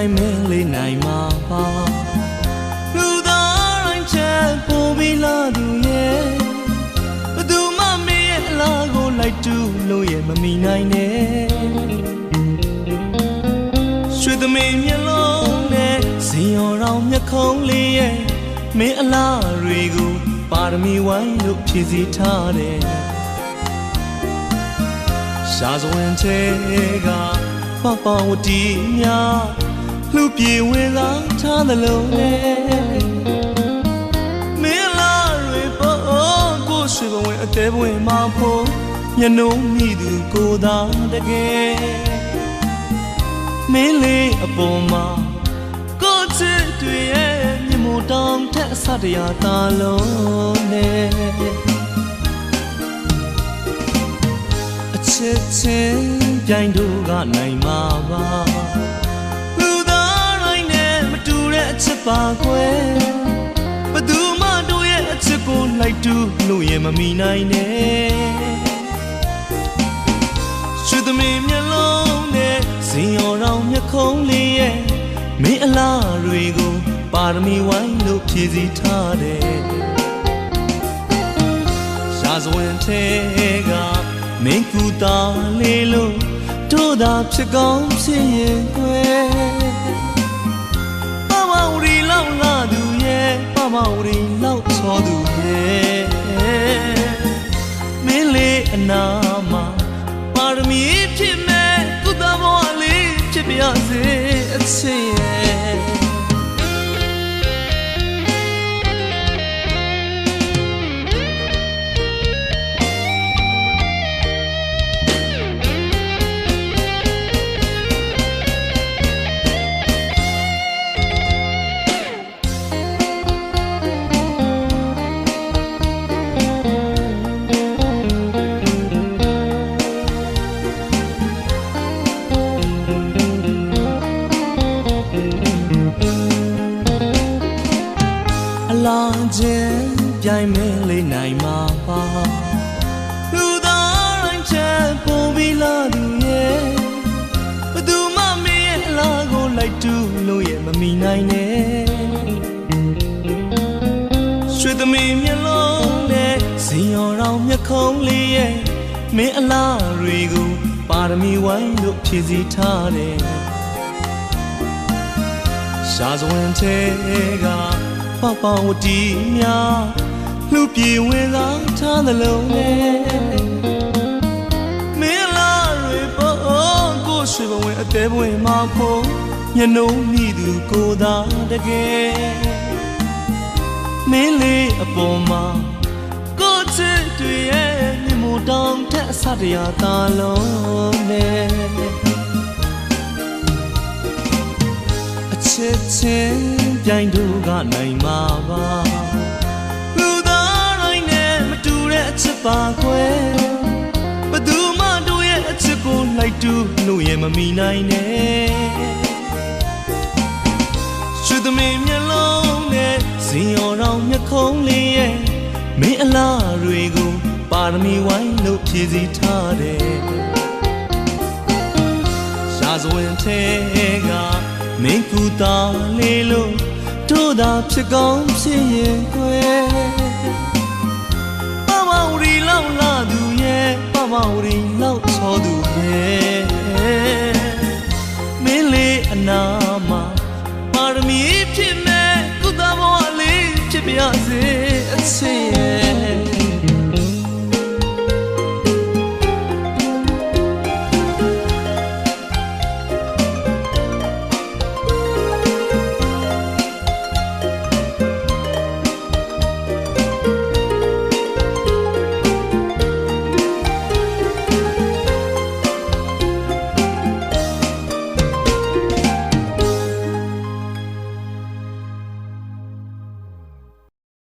တိုင်းမင်းလေးနိုင်မှာပါလူသားတိုင်းချက်ပုံပြီးလာသူရဲ့ဘသူမှမင်းရဲ့အလားကိုလိုက်တူလို့ရဲ့မမီနိုင်နဲ့ရွှေသမီးမျက်လုံးနဲ့ဇင်ရောရောင်မျက်ခုံးလေးရဲ့မင်းအလားတွေကိုပါရမီဝိုင်းလို့ဖြည့်ဆည်းထားတယ်ရှာစွန်ချေကပပဝတီများ လှပြေဝင်လာထားသလုံးနဲ့မင်းလာတွေပေါ်ကိုရှိဘဝင်အသေးဝင်မဖို့ညနှုံးမိသူကိုသာတကယ်မင်းလေးအပေါ်မှာကိုချစ်တွေရဲ့မြမို့တောင်ထက်အစတရားသာလုံးနဲ့အချစ်ချင်းပြိုင်တို့ကနိုင်မှာပါ ပါကွယ်ဘယ်သူမှတို့ရဲ့အချစ်ကိုလိုက်တူးလို့ရင်မမီနိုင်နဲ့ရွှေသမီးမျက်လုံးနဲ့ဇင်ရော်တော်မျက်ခုံးလေးရဲ့မင်းအလားတွေကိုပါရမီဝိုင်းလို့ဖြည့်စည်းထားတယ်ရှားစွန်ထဲကမင်းကူတာလေးလို့တို့သာဖြစ်ကောင်းဖြစ်ရင်ကွယ်ပမဝရီ လောက်လာသူရဲ့ပမဝရီလောက်ချောသူရဲ့မင်းလေးအနာမှာပါရမီဖြစ်မဲ့ကုသဘဝလေးဖြစ်ပြစေအချစ် ချင်းပြိုင်မဲလေးနိုင်မှာပါလူသားတိုင်းချက်ပုံပြီးလာသူရဲ့ဘယ်သူမှမင်းရဲ့အလားကိုလိုက်တူးလို့ရဲ့မမီနိုင်နဲ့ရွှေသမီးမျက်လုံးနဲ့ဇင်ရော်တော်မျက်ခုံးလေးရဲ့မင်းအလားတွေကိုပါရမီဝိုင်းလို့ဖြည့်စည်းထားတယ်ရှားစွန်ချေကပပဝတီများ လှပြေဝင်လာထားသလုံးနဲ့မင်းလာတွေပေါ်ကိုရှိဘဝင်အသေးဘဝင်မှာဖို့ညနှုံးမိသူကိုသာတကယ်မင်းလေးအပေါ်မှာကိုချစ်တွေရဲ့မြမို့တောင်ထက်အစတရားသာလုံးနဲ့အချစ်ချင်းပြိုင်တို့ကနိုင်မှာပါ ရင်မမီနိုင်နဲ့ရွှေသမီးမျက်လုံးနဲ့ဇင်ရော်တော်မျက်ခုံးလေးရဲ့မင်းအလားတွေကိုပါရမီဝိုင်းလို့ဖြည့်စည်းထားတယ်ရှားစွန်ထဲကမင်းကူတာလေးလို့တို့သာဖြစ်ကောင်းဖြစ်ရင်ကွယ်ပမဝရီလောက်လာသူရဲ့ပမဝရီလောက်ချောသူရဲ့